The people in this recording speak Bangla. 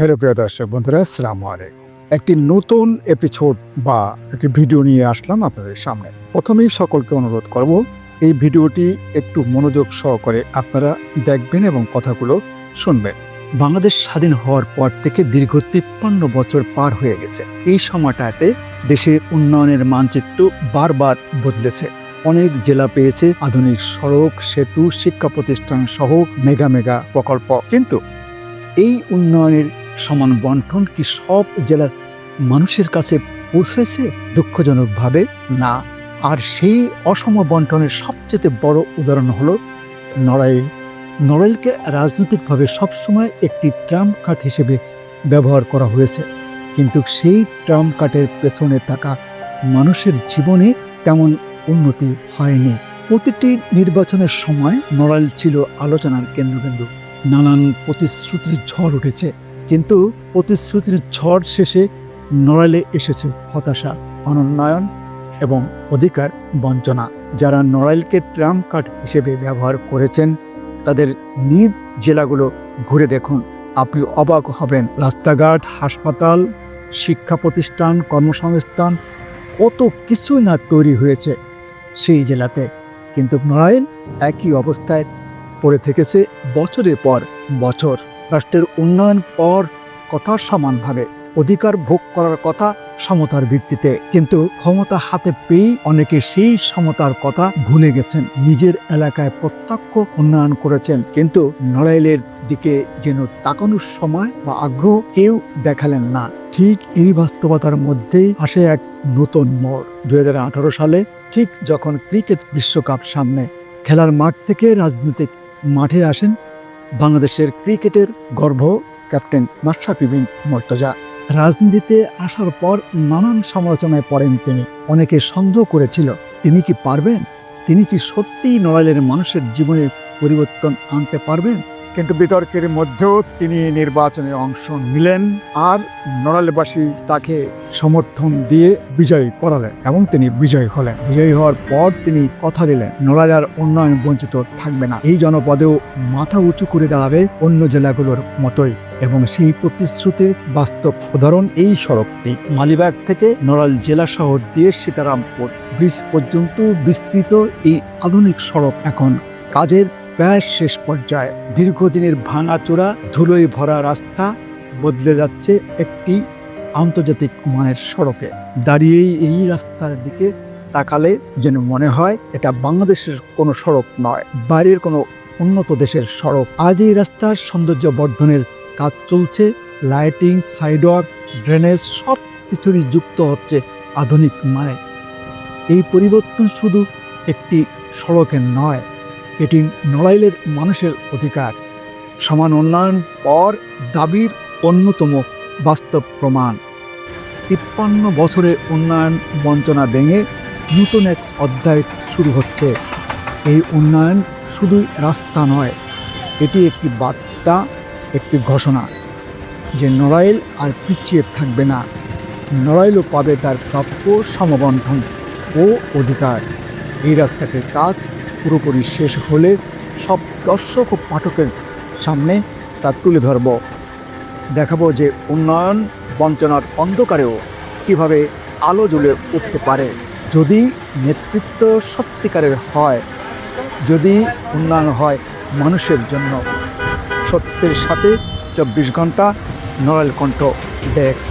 হ্যালো, প্রিয় দর্শক বন্ধুরা, আসসালামু আলাইকুম। একটি নতুন এপিসোড বা একটি ভিডিও নিয়ে আসলাম আপনাদের সামনে। প্রথমেই সকলকে অনুরোধ করব, এই ভিডিওটি একটু মনোযোগ সহকারে আপনারা দেখবেন এবং কথাগুলো শুনবেন। বাংলাদেশ স্বাধীন হওয়ার পর থেকে দীর্ঘ তিপ্পান্ন বছর পার হয়ে গেছে। এই সময়টাতে দেশের উন্নয়নের মানচিত্র বারবার বদলেছে। অনেক জেলা পেয়েছে আধুনিক সড়ক, সেতু, শিক্ষা প্রতিষ্ঠান সহ মেগা মেগা প্রকল্প। কিন্তু এই উন্নয়নের সমান বন্টন কি সব জেলার মানুষের কাছে পৌঁছেছে? দুঃখজনকভাবে না। আর সেই অসম বন্টনের সবচেয়ে বড় উদাহরণ হলো নড়াইল। নড়াইলকে রাজনৈতিকভাবে সবসময় একটি ট্রাম্প কার্ড হিসেবে ব্যবহার করা হয়েছে। কিন্তু সেই ট্রাম্প কার্ডের পেছনে থাকা মানুষের জীবনে তেমন উন্নতি হয়নি। প্রতিটি নির্বাচনের সময় নড়াইল ছিল আলোচনার কেন্দ্রবিন্দু। নানান প্রতিশ্রুতির ঝড় উঠেছে। কিন্তু প্রতিশ্রুতির ঝড় শেষে নড়াইলে এসেছে হতাশা অনুন্নয়ন এবং অধিকার বঞ্চনা। যারা নড়াইলকে ট্রাম কার্ড হিসেবে ব্যবহার করেছেন, তাদের নিজ জেলাগুলো ঘুরে দেখুন। আপনি অবাক হবেন, রাস্তাঘাট, হাসপাতাল, শিক্ষা প্রতিষ্ঠান, কর্মসংস্থান, কত কিছুই না তৈরি হয়েছে সেই জেলাতে। কিন্তু নড়াইল একই অবস্থায় পড়ে থেকেছে বছরের পর বছর। রাষ্ট্রের উন্নয়ন পর কথা সমানভাবে অধিকার ভোগ করার কথা সমতার ভিত্তিতে। কিন্তু ক্ষমতা হাতে পেয়ে অনেকে সেই সমতার কথা ভুলে গেছেন। নিজের এলাকায় প্রত্যক্ষ উন্নয়ন করেছেন। কিন্তু নড়াইলের দিকে যেন তাকানোর সময় বা আগ্রহ কেউ দেখালেন না। ঠিক এই বাস্তবতার মধ্যেই আসে এক নতুন মোড়। দুই হাজার আঠারো সালে ঠিক যখন ক্রিকেট বিশ্বকাপ সামনে খেলার মাঠ থেকে রাজনৈতিক মাঠে আসেন বাংলাদেশের ক্রিকেটের গর্ভ ক্যাপ্টেন মাশরাফি বিন মর্তজা। রাজনীতিতে আসার পর নানান সমালোচনায় পড়েন তিনি। অনেকে সন্দেহ করেছিল, তিনি কি পারবেন? তিনি কি সত্যিই নড়াইলের মানুষের জীবনে পরিবর্তন আনতে পারবেন? কিন্তু বিতর্কের মধ্যেও তিনি নির্বাচনে অংশ নিলেন আর নড়াইলবাসী তাকে সমর্থন দিয়ে বিজয়ী করালেন এবং তিনি বিজয়ী হলেন। বিজয়ী হওয়ার পর তিনি কথা দিলেন, নড়াইল আর উন্নয়ন বঞ্চিত থাকবে না। এই জনপদেও মাথা উঁচু করে দাঁড়াবে অন্য জেলাগুলোর মতোই এবং সেই প্রতিশ্রুতির বাস্তব উদাহরণ এই সড়কটি। মালিবাগ থেকে নড়াইল জেলা শহর দিয়ে সীতারামপুর ব্রিজ পর্যন্ত বিস্তৃত এই আধুনিক সড়ক এখন কাজের প্রায় শেষ পর্যায়ে দীর্ঘদিনের ভাঙাচোরা, ধুলোয় ভরা রাস্তা বদলে যাচ্ছে একটি আন্তর্জাতিক মানের সড়কে। দাঁড়িয়েই এই রাস্তার দিকে তাকালে যেন মনে হয় এটা বাংলাদেশের কোনো সড়ক নয়, বাইরের কোনো উন্নত দেশের সড়ক। আজ এই রাস্তার সৌন্দর্য বর্ধনের কাজ চলছে, লাইটিং, সাইডওয়াক, ড্রেনেজ সব কিছুরই যুক্ত হচ্ছে আধুনিক মানে। এই পরিবর্তন শুধু একটি সড়কের নয় এটি নড়াইলের মানুষের অধিকার। সমান উন্নয়ন পর দাবির অন্যতম বাস্তব প্রমাণ। তিপ্পান্ন বছরের উন্নয়ন বঞ্চনা ভেঙে নতুন এক অধ্যায় শুরু হচ্ছে। এই উন্নয়ন শুধুই রাস্তা নয়, এটি একটি বার্তা, একটি ঘোষণা যে নড়াইল আর পিছিয়ে থাকবে না। নড়াইলও পাবে তার প্রাপ্য সমবন্ধন ও অধিকার। এই রাস্তাটির কাজ পুরোপুরি শেষ হলে সব দর্শক ও পাঠকের সামনে তা তুলে ধরব। দেখাবো যে উন্নয়ন বঞ্চনার অন্ধকারেও কীভাবে আলো জ্বলে উঠতে পারে। যদি নেতৃত্ব সত্যিকারের হয়, যদি উন্নয়ন হয় মানুষের জন্য। সত্যের সাথে চব্বিশ ঘণ্টা নড়াইল কণ্ঠ ডেস্ক।